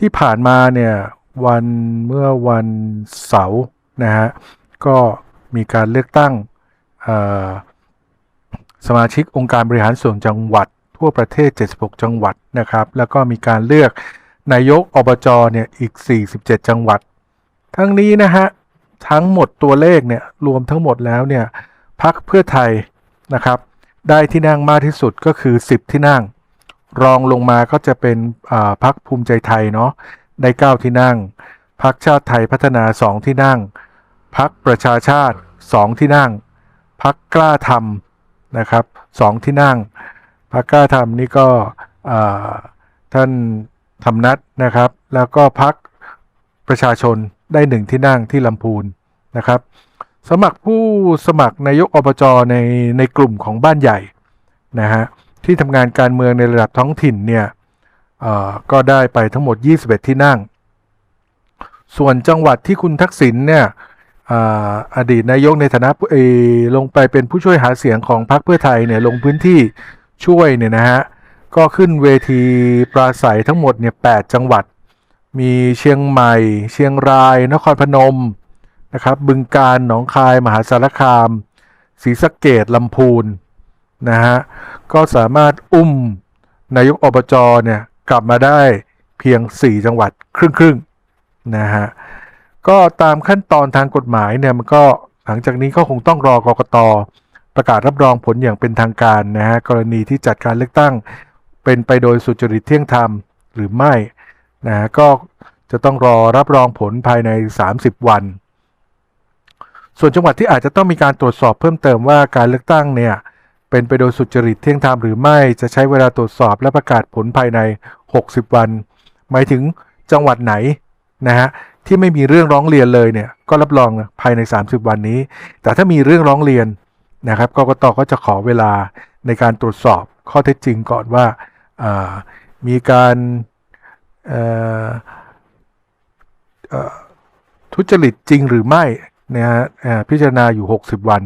ที่ผ่านมาเนี่ยวันเมื่อวันเสาร์นะฮะก็มีการเลือกตั้งสมาชิกองค์การบริหารส่วนจังหวัด ทั่วประเทศ 76 จังหวัดนะครับ แล้วก็มีการเลือกนายกอบจเนี่ยอีก 47 จังหวัด ทั้งนี้นะฮะทั้งหมดตัวเลขเนี่ยรวมทั้งหมดแล้วเนี่ยพักเพื่อไทยนะครับได้ที่นั่งมากที่สุดก็คือ 10 ที่นั่ง รองลงมาก็จะเป็นพักภูมิใจไทยเนาะได้ 9 ที่นั่ง พักชาติไทยพัฒนา 2 ที่นั่ง พักประชาชาติ 2 ที่นั่ง พักกล้าทำนะครับ 2 ที่นั่ง พักกล้าทำนี่ก็ท่านธรรมนัทนะครับ แล้วก็พักประชาชนได้1ที่นั่งที่ลำพูนนะครับ สมัครผู้สมัครนายกอบจในในกลุ่มของบ้านใหญ่นะฮะ ที่ทำงานการเมืองในระดับท้องถิ่นเนี่ยก็ได้ไปทั้งหมด 21 ที่นั่ง ส่วนจังหวัดที่คุณทักษิณเนี่ยออดีตนายกในฐานะลงไปเป็นผู้ช่วยหาเสียงของพรรคเพื่อไทยเนี่ยลงพื้นที่ช่วยเนี่ยนะฮะก็ขึ้นเวทีปราศัยทั้งหมดเนี่ย8จังหวัด มีเชียงใหม่ เชียงราย นครพนมนะครับบึงการหนองคาย มหาสารคามศรีสะเกดลำพูน นะฮะก็สามารถอุ้มนายกอบจเนี่ยกลับมาได้เพียง 4 จังหวัดครึ่งครึ่งๆนะฮะก็ตามขั้นตอนทางกฎหมายเนี่ยมันก็หลังจากนี้ก็คงต้องรอกกตประกาศรับรองผลอย่างเป็นทางการนะฮะกรณีที่จัดการเลือกตั้งเป็นไปโดยสุจริตเที่ยงธรรมหรือไม่นะฮะก็จะต้องรอรับรองผลภายใน 30 วัน ส่วนจังหวัดที่อาจจะต้องมีการตรวจสอบเพิ่มเติมว่าการเลือกตั้งเนี่ย เป็นไปโดยสุจริตเที่ยงธรรมหรือไม่จะใช้เวลาตรวจสอบและประกาศผลภายใน 60 วัน หมายถึงจังหวัดไหนนะฮะที่ไม่มีเรื่องร้องเรียนเลยเนี่ยก็รับรองภายใน 30 วันนี้ แต่ถ้ามีเรื่องร้องเรียนนะครับกกตก็จะขอเวลาในการตรวจสอบข้อเท็จจริงก่อนว่าามีการทุจริตจริงหรือไม่นะฮะพิจารณาอยู่ 60 วัน